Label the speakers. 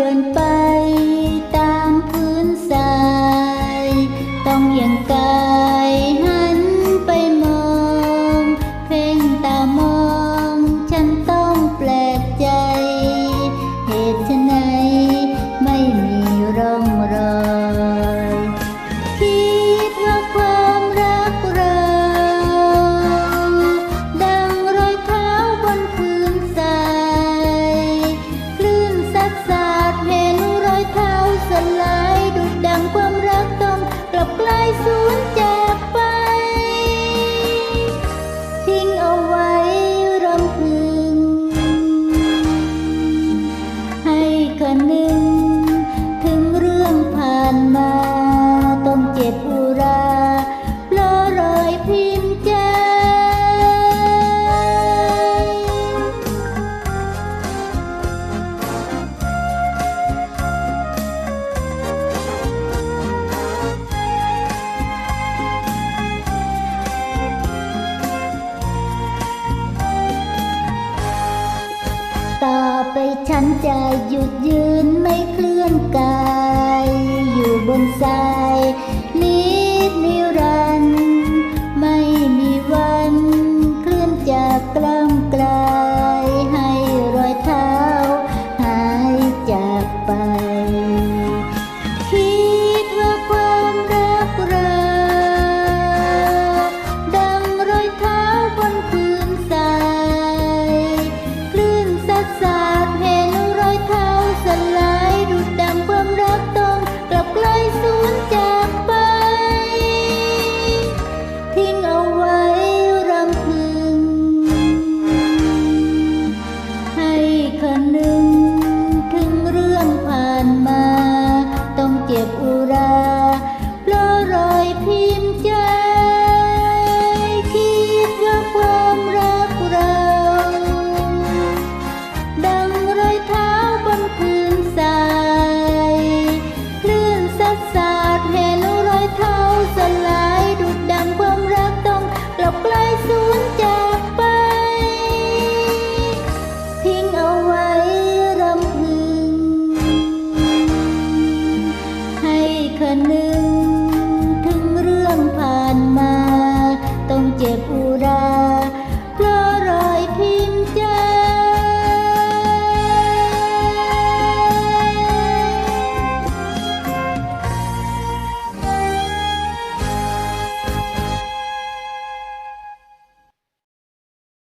Speaker 1: เดินไปตามพื้นทราต้องเอียงกาย ต่อไปฉันจะหยุดยืนไม่เคลื่อนกาย อยู่บนทรายนิดนิรันดร์ไม่มีวันเคลื่อนจากกล้ามกลายให้รอยเท้าหายจากไป อนหนึ่ง ถึงเรื่องผ่านมา ต้องเจ็บ